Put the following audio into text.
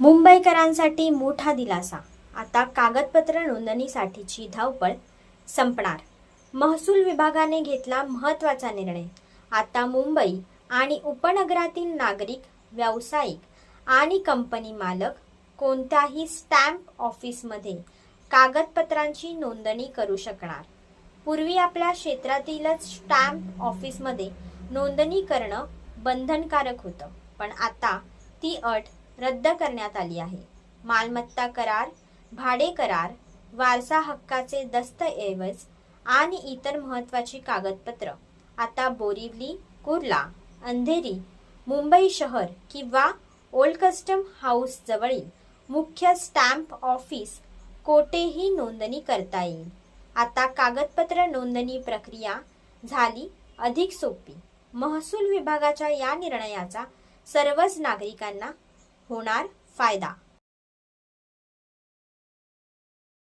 मुंबईकरांसाठी मोठा दिलासा. आता कागदपत्र नोंदणीसाठीची धावपळ संपणार. महसूल विभागाने घेतला महत्त्वाचा निर्णय. आता मुंबई आणि उपनगरातील नागरिक व्यावसायिक आणि कंपनी मालक कोणत्याही स्टॅम्प ऑफिसमध्ये कागदपत्रांची नोंदणी करू शकणार. पूर्वी आपल्या क्षेत्रातीलच स्टॅम्प ऑफिसमध्ये नोंदणी करणं बंधनकारक होतं पण आता ती अट रद्द करण्यात आली आहे. मालमत्ता करार भाडे करार वारसा हक्काचे दस्तऐवज आणि इतर महत्त्वाची कागदपत्र. आता बोरिवली कुर्ला अंधेरी मुंबई शहर किंवा ओल्ड कस्टम हाऊस जवळील मुख्य स्टॅम्प ऑफिस कोठेही नोंदणी करता येईल. आता कागदपत्र नोंदणी प्रक्रिया झाली अधिक सोपी. महसूल विभागाच्या या निर्णयाचा सर्वच नागरिकांना होणार फायदा.